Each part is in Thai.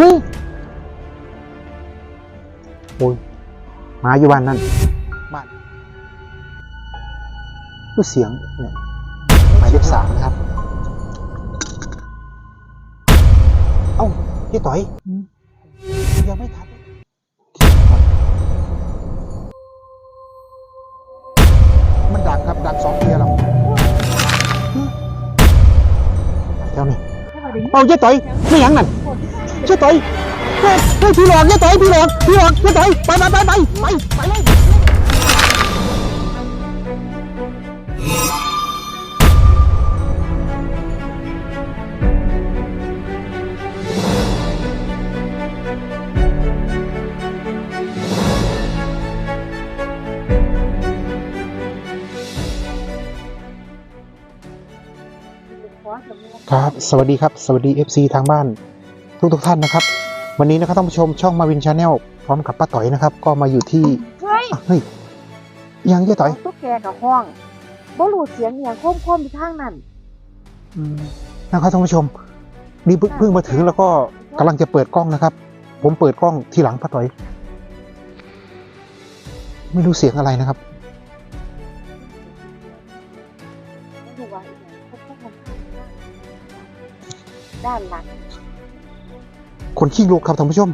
เฮ้ยโอ้ยหมาอยู่บ้านนั่นบ้านดูเสียงเนี่ยหมายเลขสามนะครับ เอ้าพี่ต่อยยังไม่ทันมันดังครับ ดังสองเทียร์แล้วเจ้านี่เอาเจ๊ต่อยไม่หยังนั่น เจ๊ต่อยเฮ้ยเฮ้ยพี่หลอกเจ๊ต่อยพี่หลอกพี่หลอกเจ๊ต่อยไปไปไปไปไปไปเลยครับ สวัสดีครับ สวัสดี FC ทางบ้าน ทุกทุกๆท่านนะครับ วันนี้นะครับท่านผู้ชมช่องมาวินชาแนลพร้อมกับป้าต่อยนะครับ ก็มาอยู่ที่เฮ้ยอะเฮ้ยยังเจ๊ต่อยตุ๊กแกกับห้องบ่รู้เสียงอหย่างโค้มๆอยู่ทางนั้นนะครับท่านผู้ชมนี่เพิ่งเพิ่งมาถึงแล้วก็กำลังจะเปิดกล้องนะครับ ผมเปิดกล้องทีหลังป้าต่อย ไม่รู้เสียงอะไรนะครับ บ่รู้ว่าอีหยังโค้มๆด้านหลัง คนขี้ลูกครับท่านผู้ชม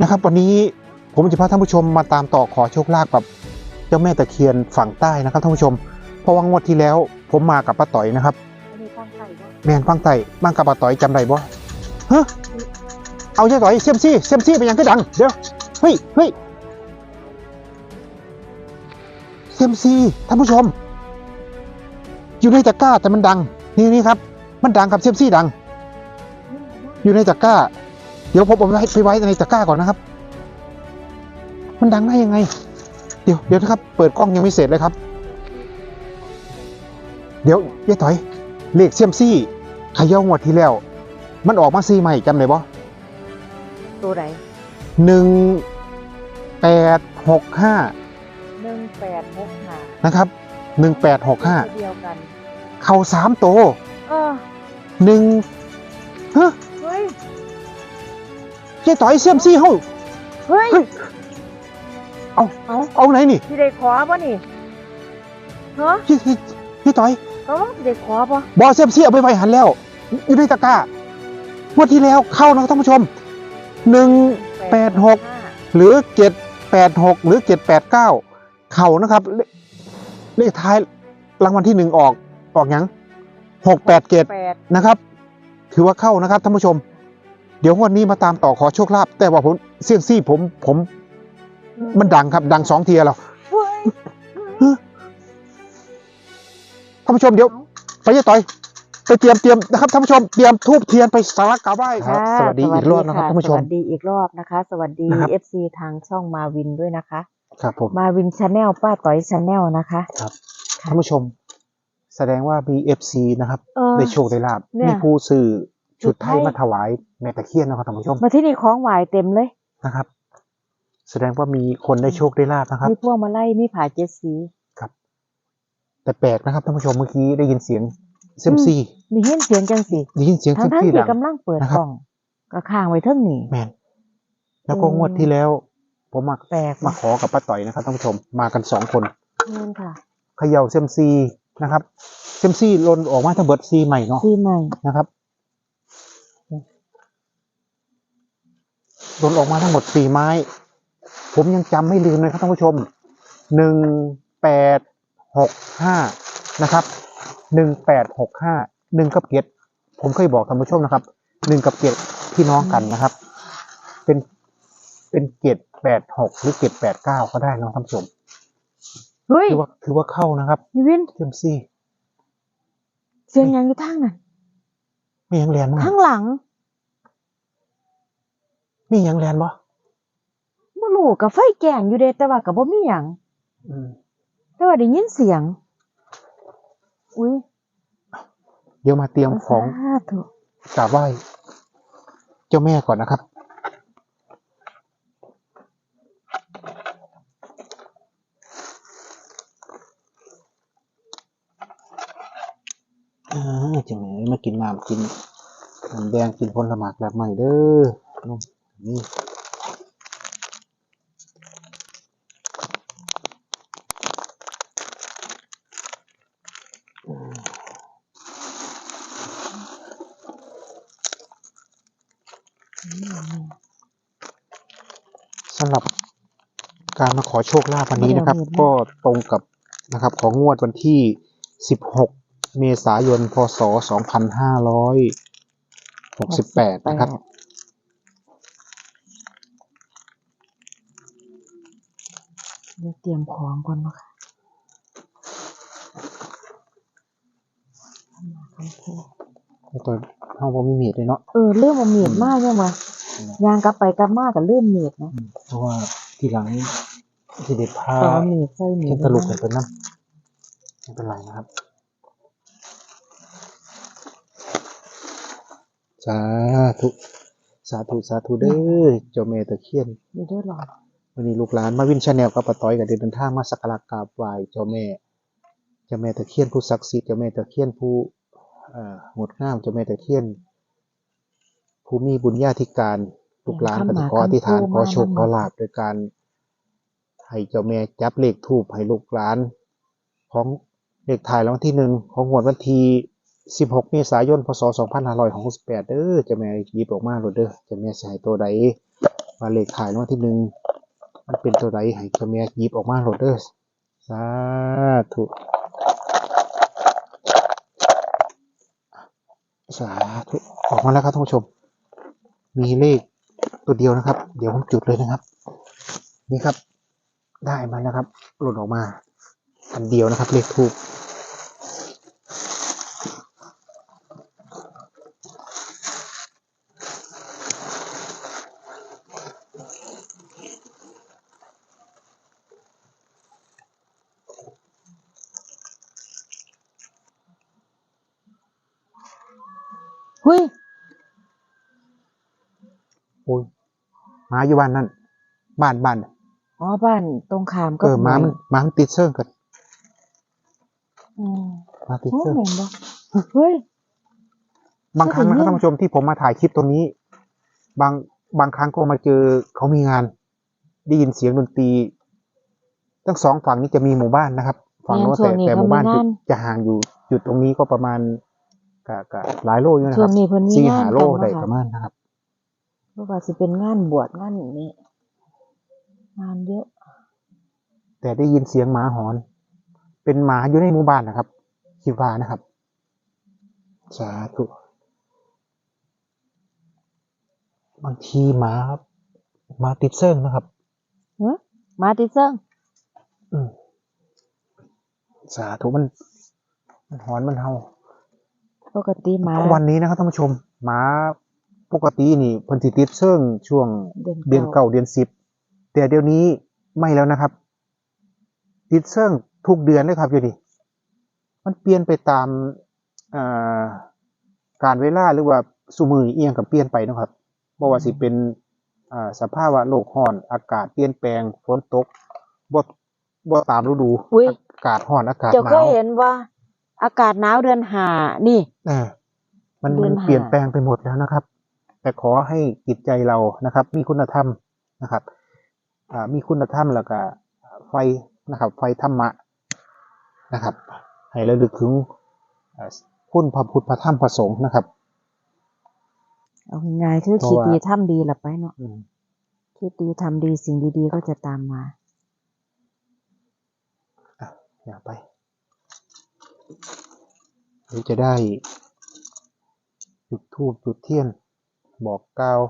นะครับ วันนี้ผมจะพาท่านผู้ชมมาตามต่อขอโชคลาภกับเจ้าแม่ตะเคียนฝั่งใต้นะครับท่านผู้ชม เพราะว่างวดที่แล้ว ผมมากับป้าต่อยนะครับอันนี้ตั้งใจบ่แมนฟังไต่บ้างกับป้าต่อยจำได้บ่ฮะเอาเจ้าต่อยเซียมซี่เซียมซี่เป็นยังก็ดังเดี๋ยวเฮ้ยเฮ้ยเซียมซี่ท่านผู้ชม อยู่ในตะกร้าแต่มันดังนี่นี่ครับ มันดังกับเซียมซี่ดัง อยู่ในตะกร้า เดี๋ยวผมเอาไปไว้ไปไว้ในตะกร้าก่อนนะครับ มันดังได้ยังไง เดี๋ยวเดี๋ยวนะครับ เปิดกล้องยังไม่เสร็จเลยครับ เดี๋ยวเย้ถอย เลขเซียมซี่เขย่างวดที่แล้ว มันออกมาซีใหม่จำได้บ่ตัวใดหนึ่งแปดหกห้า1865นะครับหนึ่งแปดหกห้าเดียวกัน เข่าสามโตวเออหนึ่งฮะเฮ้ย เย้ถอยเซียมซี่เฮ้าเฮ้ย เฮ้ย เอาเอา เอาไหนนี่สิได้ขอบ่นี่ฮะเย้เย้เย้ถอยเขาว่าสิได้ขอบ่บอเซียมซี่เอาไปไว้หันแล้ว อยู่ในตะกร้างวดที่แล้วเข้านะครับท่านผู้ชมหนึ่งแปดหกหรือเจ็ดแปดหกหรือเจ็ดแปดเก้าเข่านะครับ เลเลขท้ายรางวัลที่หนึ่งออกออกหยังหกแปดเจ็ด8นะครับ ถือว่าเข้านะครับท่านผู้ชม เดี๋ยววันนี้มาตามต่อขอโชคลาภแต่ว่าผมเสี่ยงซี่ผมผม มันดังครับ ดังสองเทียแล้วเฮ้ยท่านผู้ชมเดี๋ยวไปเยต่อย ไปเตรียมเตรียมนะครับท่านผู้ชมเตรียมทูบเทียนไปสักการะกราบไหว้ครับค่ะสวัสดีอีกรอบนะครับสท่านผู้ชม สวัสดีอีกรอบนะคะ สวัสดีนะครับ FC ทางช่องมาวินด้วยนะคะ ครับผม มาวินชาแนลป้าต่อยชาแนลนะคะครับท่านผู้ชม แสดงว่า BFC นะครับ เออ ได้โชคได้ลาบเนี่ย มีผู้สื่อ ชุดไทยชุดไทยมาถวายแม่ตะเคียนนะครับท่านผู้ชม มาที่นี่ของหวายเต็มเลยนะครับ แสดงว่ามีคนได้โชคได้ลาบนะครับมีพวกมาไล่มีผาเจ็ดสีแต่แปลกนะครับท่านผู้ชมเมื่อกี้ได้ยินเสียงเซยมซีมีเห็นเสียงจังสิได้ยินเสียงทั้เซงยมทั้งซีที่ดังกำลังเปิดนะครับกล่องก็ค้างไว้เทั้งนี่แมนแล้วก็อืมงวดที่แล้ว ผมมาแปลกมาขอกับป้าต่อยนะครับท่านผู้ชมมากันสองคนนั่นค่ะเขย่าเซยมซีนะครับเซยมซีหล่นออกมาทั้งเบิดซีใหม่เนาะซีใหม่นะครับ หล่นออกมาทั้งหมดสี่ไม้ ผมยังจำไม่ลืมเลยครับท่านผู้ชมหนึ่งแปดหกห้านะครับหนึ่งแปดหกห้าหนึ่งกับเกียรติผมเคยบอกท่านผู้ชมนะครับหนึ่งกับเกียรติพี่น้องกันนะครับ เป็นเป็นเกียรติแปดหกหรือเกียรติแปดเก้าก็ได้เนาะท่านผู้ชมเฮ้ยถือว่าถือว่าเข้านะครับนี่วินเซยมซี่เสียงหยังอยู่ทางนั้นมีหยังแลนมั้งข้างหลัง มีหยังแลนบ่บ่รู้กับไฟแกงอยู่เด้แต่ว่าก็บ่มีหยังอืมแต่ว่าได้ยินเสียง อุ้ยเดี๋ยวมาเตรียมของสาธุกราบไหว้เจ้าแม่ก่อนนะครับ อ่าเจ้าแม่มากินน้ำกินน้ำแดงกินผลหมากแบบใหม่เด้อนุ่มนี่ สำหรับการมาขอโชคลาภวันนี้นะครับ ก็ตรงกับนะครับของงวดวันที่ 16 เมษายน พศ 2568 นะครับ เดี๋ยวเตรียมของก่อนเนาะค่ะโอเคในตัวห้องผมมีมีดเลยเนาะ เออเรื่องมันมีดมากยังวะยางกลับไปกลับมากับเรื่องมีดนะเพราะว่าทีหลังที่เด็ดพาตอนมีดใส่มีเช่ดนตลุกเลยเป็นน้ำไม่เป็นไรนะครับ สาธุ สาธุ สาธุเด้อเจ้าแม่ตะเคียนอยู่ด้วยหรอ วันนี้ลูกหลานมาวินชาแนลกับปะต้อยกับเดินทางมาสักการะกราบไหว้เจ้าแม่ เจ้าแม่ตะเคียนผู้ศักดิ์สิทธิ์ เจ้าแม่ตะเคียนผู้เอ่องดงาม เจ้าแม่ตะเคียนผู้มีบุญญาธิการ ลูกหลานก็จะขออธิษฐานขอโชคขอลาภโดยการให้เจ้าแม่จับเลขทูบให้ลูกหลาน ของเลขถ่ายรางวัลที่หนึ่งของงวดวันที่16เมษายนพศ2568เด้อเจ้าแม่หยิบออกมาโลดเด้อเจ้าแม่สิให้ตัวใดว่าเลขถ่ายรางวัลที่หนึ่ง มันเป็นตัวไรให้เขม่หยิบออกมาโลดเด้อสาธุสาธุออกมาแล้วครับท่านผู้ชม มีเลขตัวเดียวนะครับ เดี๋ยวผมจุดเลยนะครับ นี่ครับ ได้มาแล้วครับ หลุดออกมา อันเดียวนะครับ เลขทูก ฮ้ยโอ้ยหมาอยู่บ้านนั่นบ้านบ้านอ๋อบ้านตรงขามก็เออหมามันหมามันติดเซิร์งกันอืมหมาติดโอ้เซิร์งเห็นบ่เฮ้ย บางครั้งนะครับเห็นท่านผู้ชมที่ผมมาถ่ายคลิปตรงนี้ บางบางครั้งก็มาเจอเขามีงาน ได้ยินเสียงดนตรีทั้งสองฝั่งนี้จะมีหมู่บ้านนะครับ ฝั่งโน้นแต่แต่หมู่บ้านจะจะห่างอยู่จุดตรงนี้ก็ประมาณ กะกะหลายโลอยู่นะช่ควรังบนี้เพิ่นมีสี่งานหาโลกันได้เนาะปค่ะระมาณนะครับ เพราะว่าสิเป็นงานบวชงานนี้งานเยอะ แต่ได้ยินเสียงหมาหอน เป็นหมาอยู่ในหมู่บ้านนะครับคิดว่านะครับ สาธุบางทีหมาครับหมาติดเซิร์งนะครับเฮ้ยมาติเซิงอืมสาธุมัน มันหอนมันเห่า ปกติหมาวันนี้นะครับท่านผู้ชมหมาปกตินี่เพิ่นสิติดเซิงช่วงเดือนเก้าเดือนสิบแต่เดี๋ยวนี้ไม่แล้วนะครับ ติดเซิงทุกเดือนเลยครับอยู่นี่มันเปลี่ยนไปตามอ่าการเวลาหรือว่าสุมือนี่เอียงกับเปลี่ยนไปเนาะครับบ่ว่าสิเป็นอ่าสภาวะโลกร้อนอากาศเปลี่ยนแปลงฝนตกบ่บ่ตามฤดูอุ้ยอากาศร้อนอากาศเจ้าหก็นาวเห็นว่า อากาศหนาวเดือนหานี่เออมันเดืมัอนนห้าเปลี่ยนแปลงไปหมดแล้วนะครับ แต่ขอให้จิตใจเรานะครับ มีคุณธรรมนะครับอ่ามีคุณธรรมแล้วก็ไฟนะครับ ไฟธรรมะนะครับ ให้ระลึกถึงอ่าคุณพระพุทธพระธรรมพระสงฆ์นะครับ เอาง่ายๆคือเพราะคิดว่าดีทำดีละไปเนาะอืมคิดดีทำดีสิ่งดีๆก็จะตามมาอะอย่าไป หรือจะได้จุดธูปจุดเทียน บอกกล่าว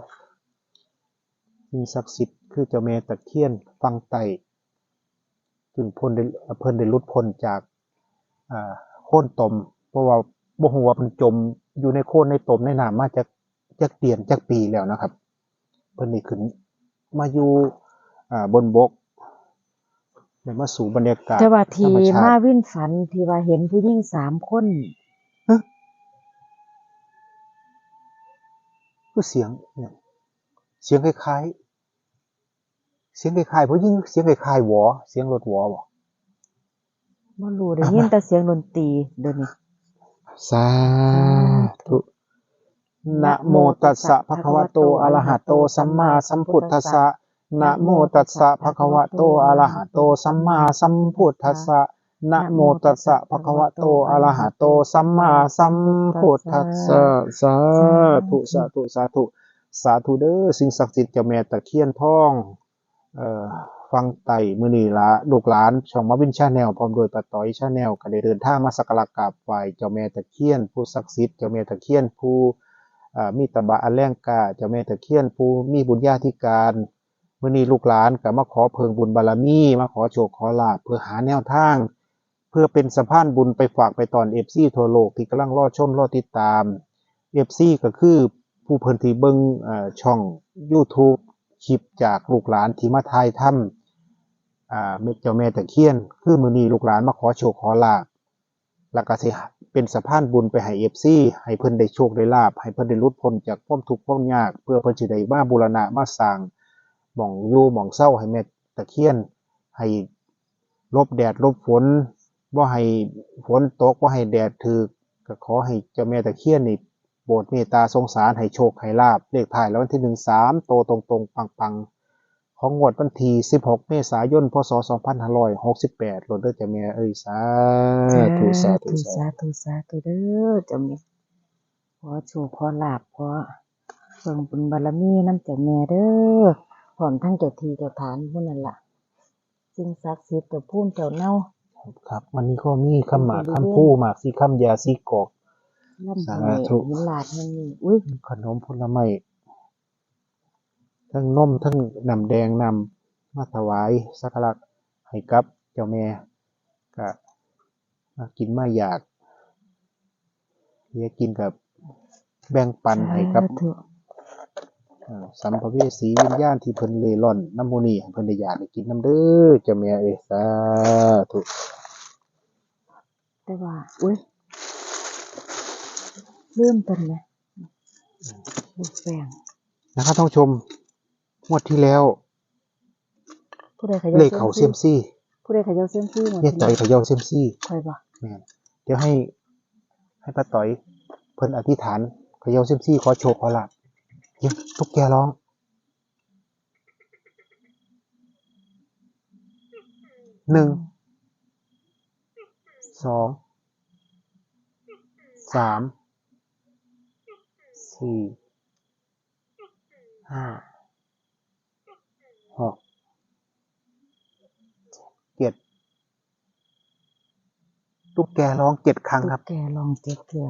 มีศักดิ์สิทธิ์คือเจ้าแม่ตะเคียนฟังไต่จนพ้นเพิ่นได้ลุดพ้นจากโค่นตม เพราะว่าบ่ฮู้ว่าเพิ่นจมอยู่ในโค่นในตมในน้ำมาจากจากเดือนจากปีแล้วนะครับ เพิ่นได้ขึ้นมาอยู่บนบก ได้มาสู่บรรยากาศแต่ว่าทีธรรมชามาติวินฝันที่ว่าเห็นผู้หญิงสามคนคือเสียงเนี่ยเสียงคล้ายๆ เสียงคล้ายๆเพราะยิ่งเสียงคล้ายๆหวอ เสียงรถหวอบ่บ่รู้ได้ยินแต่เสียงดนตรีเดี๋ยวนี้ สาธุนะโมตัสสะภะคะวะโตอะระหะโตสัมมาสัมพุทธัสสะ นะโมตัสสะภะคะวะโตอะระหะโตสัมมาสัมพุทธัสสะนะโมตัสสะภะคะวะโตอะระหะโตสัมมาสัมพุทธัสสะสาธุสาธุสาธุสาธุเด้อสิ่งศักดิ์สิทธิ์เจ้าแม่ตะเคียนทองเอ่อฟังไต่มือนีละลูกหลานช่องมาวินชาแนลพร้อมโดยป้าต้อยชาแนลก็ได้เดินทางมาสักการะกราบไหว้เจ้าแม่ตะเคียน ผู้ศักดิ์สิทธิ์เจ้าแม่ตะเคียนผู้อ่ามีตบะอันแรงกาเจ้าแม่ตะเคียนผู้มีบุญญาธิการ มื้อนี้ลูกหลานก็มาขอเพิงบุญบารมี มาขอโชคขอลาภเพื่อหาแนวทาง เพื่อเป็นสะพานบุญไปฝากไปตอน FC ทั่วโลกที่กำลังรอชมรอติดตาม FC ก็คือผู้เพิ่นที่เบิ่งช่อง YouTube คลิปจากลูกหลานที่มาถ่ายทำอ่าเจ้าแม่ตะเคียน คือมือนีลูกหลานมาขอโชคขอลาภแล้วก็สิเป็นสะพานบุญไปให้เอฟซีให้เพิ่นได้โชคได้ลาภให้เพิ่นได้หลุดพ้นจากความทุกข์ความยาก เพื่อเพิ่นสิได้มาบูรณะมาสร้าง หม่องอยู่หม่องเศร้าให้แม่ตะเคียน ให้ลบแดดลบฝนบ่ให้ฝนตกบ่ให้แดดถึกก็ขอให้เจ้าแม่ตะเคียนนี่โปรดเมตตาสงสารให้โชคให้ลาภเลขท้ายแล้ววันที่1 3โตตรงๆปังๆของงวดวันที่16 เมษายน พศ 2568โลดเด้อเจ้าแม่เอ้ยสาธุสาธุธุสาสาธุธุสาธุเด้อเจ้าแม่ขอโชคขอลาภขอเพิ่งบุญบารมีน้ำเจ้าแม่เด้อ พร้อมทั้งเจ้าที่เจ้าฐานผู้นั้นล่ะสิ่งศักดิ์สิทธิ์เจ้าภูมิเจ้าเน่าครับ วันนี้ก็มีคำหมากคำพูหมากสีคำยาสีกอกล่ำสาให้ธุหินลาดแห่งนี้อุ้ยขนมผลไม้ทั้งนมทั้งน้ำแดงนำมาถวายสักการะให้กับเจ้าแม่ก็มากินมาอยากเฮียกินกับแบ่งปันให้กับ สาธุเอ่อสัมภเวสีวิญญาณที่เพิ่นเล่ร่อนน้ำโมนี่ให้เพิ่นได้อยากได้กินน้ำเด้อเจ้าแม่เอ้ยสาธุแต่ว่าอุ้ยเริ่มต้นไหมลูกแป้งนะครับท่านผู้ชมงวดที่แล้วผู้ใดเขย่าเลขเขาเซียมซี่ผู้ใดเขย่าเซียมซี่หมดเนี่ยต่อยเขาย่อเซียมซี่คอยบ่แม่นเดี๋ยวให้ให้ป้าต่อยเพิ่นอธิษฐานเขาย่อเซียมซี่ขอโชคขอลาภ เดี๋ยวตุ๊กแกร้อง หนึ่ง สอง สาม สี่ ห้า หกเจ็ดตุ๊กแกร้องเจ็ดครั้งครับตุ๊กแกลองเจ็บเกลือ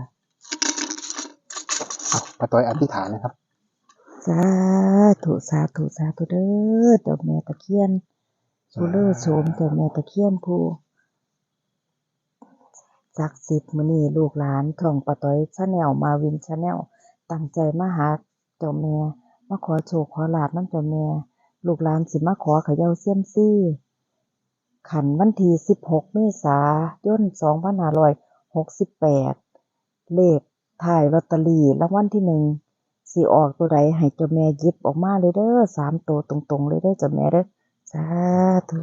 เอาป้าต้อยอธิษฐานนะครับ สาธุสาธุสาธุเด้อเจ้าแม่ตะเคียนผู้เลือโสมเจ้าแม่ตะเคียนผู้ศักดิ์สิทธิ์มื้อนี้ลูกหลานท่องปะต้อยชาแนลมาวินชาแนลตั้งใจมาหาเจ้าแม่มาขอโชคขอลาบน้ำเจ้าแม่ลูกหลานสิมาขอเขย่าเซียมซี่ ขันวันที่16เมษายน2568 เลขถ่ายลอตเตอรี่รางวัลที่หนึ่ง สิออกตัวใดให้เจ้าแม่หยิบออกมาเลยเด้อสามตัวตรงๆ เลยเด้อเจ้าแม่เด้อสาธุ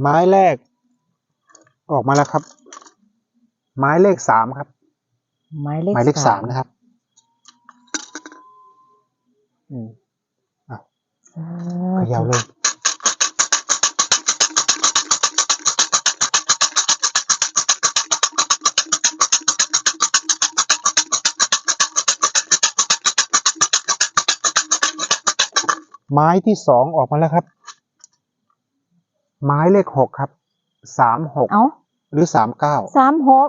ไม้แรก ออกมาแล้วครับ ไม้เลขสามครับหมายเลขหมายเลขสามนะครับ อืมสาเขยาวธุเลยไม้ที่สองออกมาแล้วครับ ไม้เลขหกครับ สามหกเอ้าหรือสามเก้าสามหก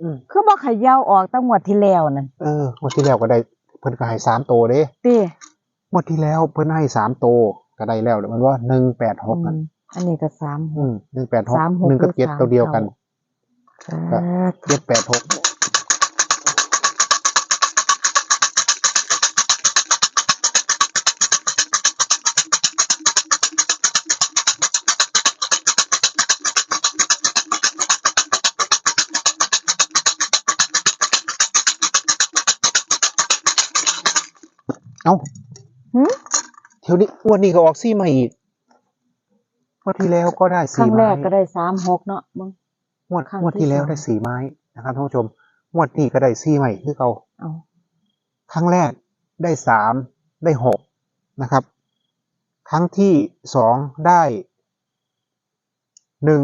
อืมคือบอกขย่าออกตั้งหมดที่แล้วนั่นเอองวดที่แล้วก็ได้ เพิ่นก็ให้สามโตวเด้ตีงวดที่แล้วเพิ่นให้สามโตวก็ได้แล้วเดี๋ยวมันว่าหนึ่งแปดหกอืมอันนี้ก็สามหอืกมหนึ่งแปดหกสามหกหนึ่งกับหรือเจ็ดสามตัวเดียวกันเก้าสาธุเจ็ดแปดหก เอ้าหึเที่ยวนี้งวันนี้ก็ออกซี่ใหม่อีกงวดที่แล้วก็ได้ครั้สี่งแรไม้กก็ได้สามหกเนาะมึง งวดครั้งงวดที่ที่แล้วสอง ได้สี่ไม้นะครับท่านผู้ชมงวดนี้ก็ได้ซี่ใหม่คือเขาเอาครั้งแรกได้สามได้หกนะครับ ครั้งที่สองได้หนึ่ง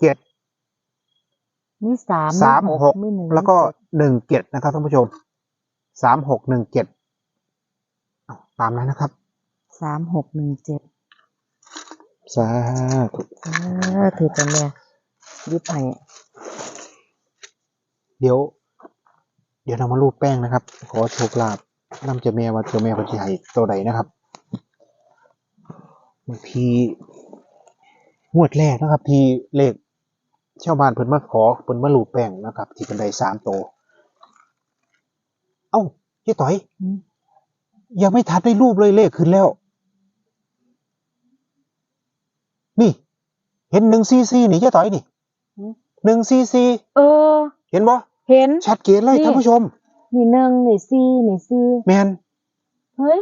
เจ็ด มีสามสามมีหกมีหนึ่งแล้วก็มีเจ็ดหนึ่งเจ็ดนะครับท่านผู้ชมสามหกหนึ่งเจ็ด ตามนั้นนะครับ สามหกหนึ่งเจ็ดสาธุเออถือกันแม่ยิบไผ่เดี๋ยว เดี๋ยวเรามารูปแป้งนะครับ ขอโชคลาภน้ำเจะแม่ว่าเจะแม่พันธิไห้ตัวใดนะครับบางทีงวดแรกนะครับ ที่เลขชาวบ้านเพิ่นมาขอเพิ่นมารูปแป้งนะครับ ที่เป็นไดสามตัวเอ้าเจ๊ต่อยอืม ยังไม่ทันได้รูปเลยเลขขึ้นแล้ว นี่ เห็นหนึ่งซีซีนี่เจ๊ต่อยนี่อืมหนึ่งซีซีเออ เห็นบ่เห็น ชัดเจนเลยนี่ท่านผู้ชม นี่หนึ่งนี่สี่นี่สี่แมนเฮ้ย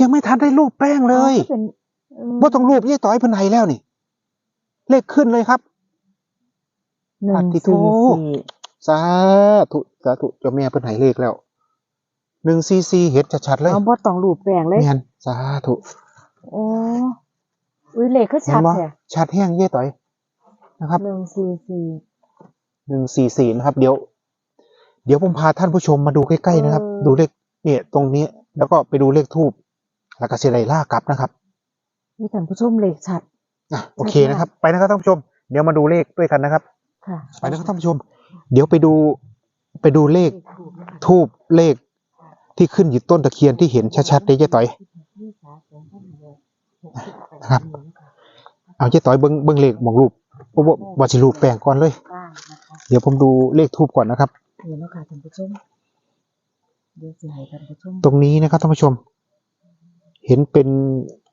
ยังไม่ทันได้รูปแป้งเลยอาเป็นเออว่าต้องรูปยี่ต่อยเพิ่นไห้แล้วนี่ เลขขึ้นเลยครับหนึ่ปงฏิโทสี่สี่สาธุสาธุเจ้าแม่เพิ่นไห้เลขแล้ว หนึ่งซีซีเห็นชัดๆเลยเอาบ่ต้องรูปแปลงเลยแมนสาธุโอ้อุ้ยเลขคือเห็นชัดบ่แท้ชัดแห้งเยี่ต่อยนะครับหนึ่งสี่สี่หนึ่งสี่สี่นะครับ เดี๋ยว เดี๋ยวผมพาท่านผู้ชมมาดูใกล้ๆนะครับ ดูเลขเนี่ยตรงนี้ แล้วก็ไปดูเลขทูบแล้วก็เซไลล่ากลับนะครับนี่ท่านผู้ชมเลขชัดอะโอเคนะครับ ไปนะครับท่านผู้ชม เดี๋ยวมาดูเลขด้วยกันนะครับค่ะไปนะครับท่านผู้ชม เดี๋ยวไปดูไปดูเลขถูกนะคะทูบเลข ที่ขึ้นอยู่ต้นตะเคียนที่เห็นชัดๆได้เจ๊ต่อยครับ เอาเจ๊ต่อยเบิ้งเบิ้งเลขหมองรูปบ่บ่ว่าสิรูปแปลงก่อนเลยบ้างนะคะเดี๋ยวผมดูเลขทูบก่อนนะครับนี่เนาะค่ะท่านผู้ชมเดี๋ยวสิให้ท่านผู้ชมตรงนี้นะครับท่านผู้ชม เห็นเป็น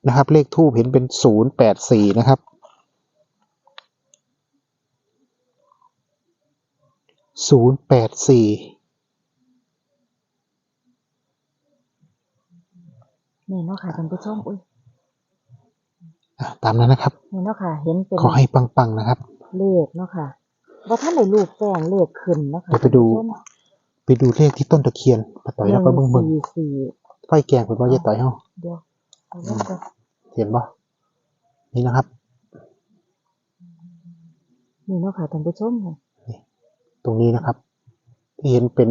นะครับ เลขทูบเห็นเป็นศูนย์แปดสี่นะครับศูนย์แปดสี่ นี่เนาะค่ะท่านผู้ชมอุ้ยตามนั้นนะครับ นี่เนาะค่ะ เห็นเป็นขอให้ปังๆนะครับ เลขเนาะค่ะว่าท่านได้รูปแป้งเลขขึ้นเนาะค่ะเดี๋ยวไปดูไปดูเลขที่ต้นตะเคียนปะต่อยแล้วก็หเบิ้นึ่งงเบิ้งสี่สี่ไฟแกงเป็นว่าจะต่อยเฮาเดี๋ยวเอาลงไปเห็นปะนี่นะครับ นี่เนาะค่ะท่านผู้ชมค่ะตรงนี้นะครับ ที่เห็นเป็น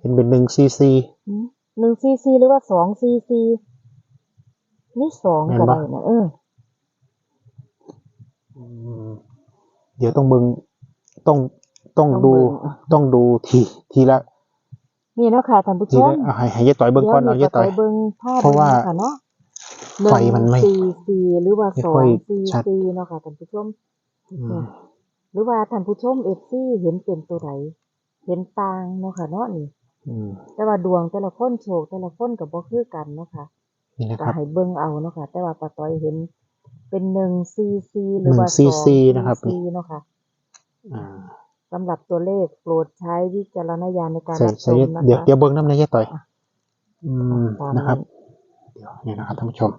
เห็นเป็นหนึ่งซีซีหืม หนึ่งซีซีหรือว่าสองซีซีนี่สองก็ได้นะเออเดี๋ยวต้องเบิ้งต้องต้องต้องดูเบิ่งต้องดูทีทีละ นี่เนาะค่ะท่านผู้ชทีมละเอาให้ให้ยายต่อยเบิ้งก่อนเอาดี๋ยายต่อยไปเบิ่งภาพเพราะว่าบิ่งค่ะเนาะไฟมันไม่หงสี่สี่หรือว่าไม่สอค่องยสี่ชัดสี่เนาะค่ะท่านผู้ชมอืมหรือว่าท่านผู้ชมเอฟซีเห็นเป็นตัวไหนเห็นต่างเนาะค่ะเนาะนี่ อืมแต่ว่าดวงแต่ละคนโชคแต่ละคนกับบ่คือกันเนาะค่ะนี่นะก็ครับให้เบิ่งเอาเนาะค่ะ แต่ว่าป้าต้อยเห็นเป็นหนึ่งซีซีหรือว่าหนึ่งสอง CC นะครับซีเนาะค่ะ อ่าสำหรับตัวเลขโปรดใช้วิจารณญาณในการใส่รับชใส่มนะเดี๋ยวคะเดี๋ยวเบิ้งน้ำในยายต่อยอะอืมตามนะครับ นั้นเดี๋ยวนี่นะครับท่านผู้ชม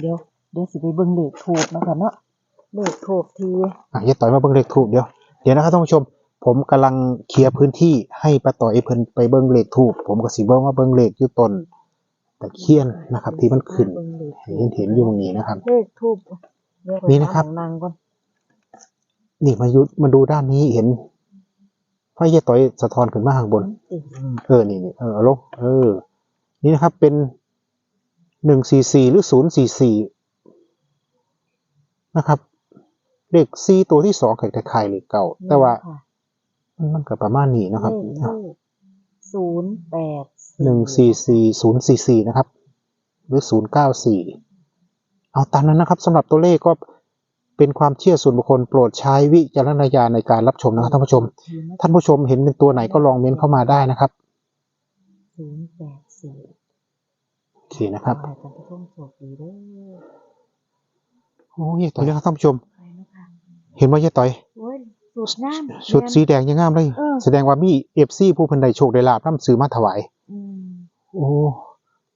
เดี๋ยวเดี๋ยวสิไปเบิ่งเลขถูกเนาะค่ะเนาะเลขถูกทีอะยายต่อยมาเบิ้งเลขทูบเดี๋ยว เดี๋ยวนะครับท่านผู้ชม ผมกำลังเคลียร์พื้นที่ให้ป้าต่อยเพิ่นไปเบิ้งเลขทูบผมก็สิเบิ้งว่าเบิ้งเลขอยู่ต้นตะเคียนนะครับ ที่มันขึ้นเบิ่งเลขให้เห็นเห็นอยู่ตรงนี้นะครับ เลขทูบเดี๋ยวไปนี่นะครับหาหมองนางก่อนนี่มายุมาดูด้านนี้เห็นไฟยายต่อยสะท้อนขึ้นมาข้างบนสิเออ นี่นี่เออเอาลงเออ นี่นะครับ เป็นหนึ่งสี่สี่หรือศูนย์สี่สี่นะครับ เลขสี่ตัวที่สองไข่ไข่เลขเก่า แต่ว่าค่ะ มันมันก็ประมาณนี้นะครับเลขทูบศูนย์แปดหนึ่งสี่สี่ศูนย์สี่สี่นะครับ หรือศูนย์เก้าสี่เอาตามนั้นนะครับสำหรับตัวเลขก็เป็นความเชื่อส่วนบุคคลโปรดใช้วิจารณญาณในการรับชมนะครับท่านผู้ชม ท่านผู้ชมเห็นเป็นตัวไหนก็ลองเม้นเข้ามาได้นะครับศูนย์แปดสี่โอเคนะครับขอให้ท่านผู้ชมโชคดีเด้อโอ้ยต่อยนะครับท่านผู้ชมไปเนาะค่ะเห็นว่ายายต่อย โอ้ยสุดงามชุดสีแดงยังงามเลย เออ แสดงว่ามีเอฟซีผู้เพันใดโชคได้ลาบนำซื้อมาถวาย อืมโอ้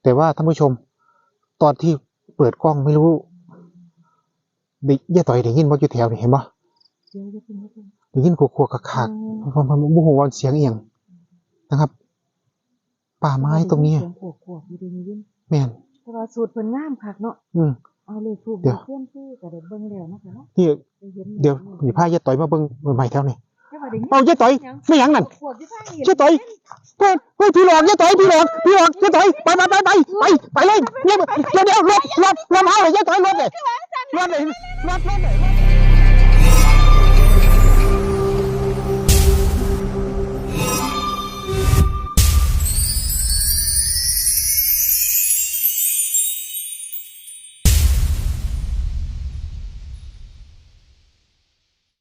แต่ว่าท่านผู้ชม ตอนที่เปิดกล้องไม่รู้ได้ย่าต่อยได้ยินบ่อยู่แถวนี่เห็นบ่เดี๋ยวจะเป็นยังไงได้ยินขวกๆคักๆผมผมบ่ฮู้ว่าเสียงอีหยังนะครับ ป่าไม้ตรงนี้เสียงขวบขวบอยู่ดีนี่ยินแม่นแต่ว่าสูตรเพิ่นงามคักเนาะ อืม เอาเลขทูบเดี๋ยว เสียมซี่ก็ได้เบิ่งแล้วเนาะค่ะเนาะนี่ได้เห็นเดี๋ยวนี่พาย่าต่อยมาเบิ่งเบิ่งใหม่แถวนี่แต่ว่าได้ยินเอาย่าต่อยไม่หยังนั่นขวบอยู่ทางนี้ย่าต่อยเฮ้ยเฮ้ยพี่หลอกย่าต่อยพี่หลอกพี่หลอกย่าต่อยไปไปไปไปไปไปเลยเดี๋ยวเดี๋ยวเดี๋ยวรถรถรถเอาเลยย่าต่อยรถเลยรถเลยรถรถเลย